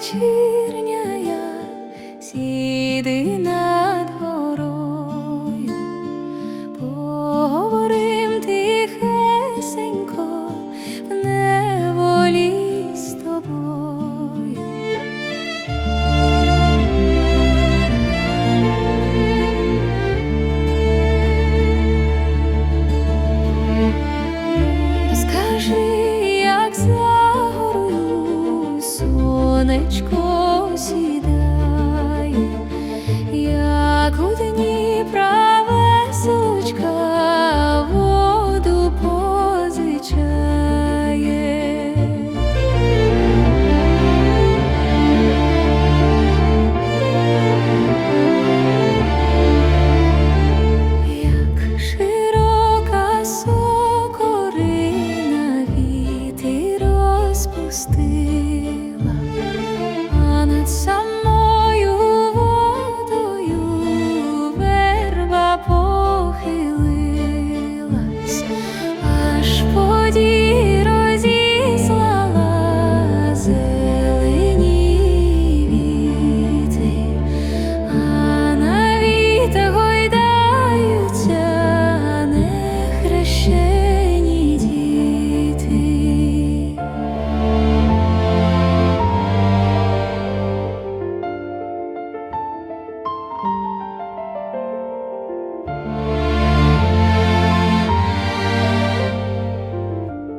去。Сонечко як у Дніпра веселочка воду позичає. Як широка сокорина віти розпустила, Some.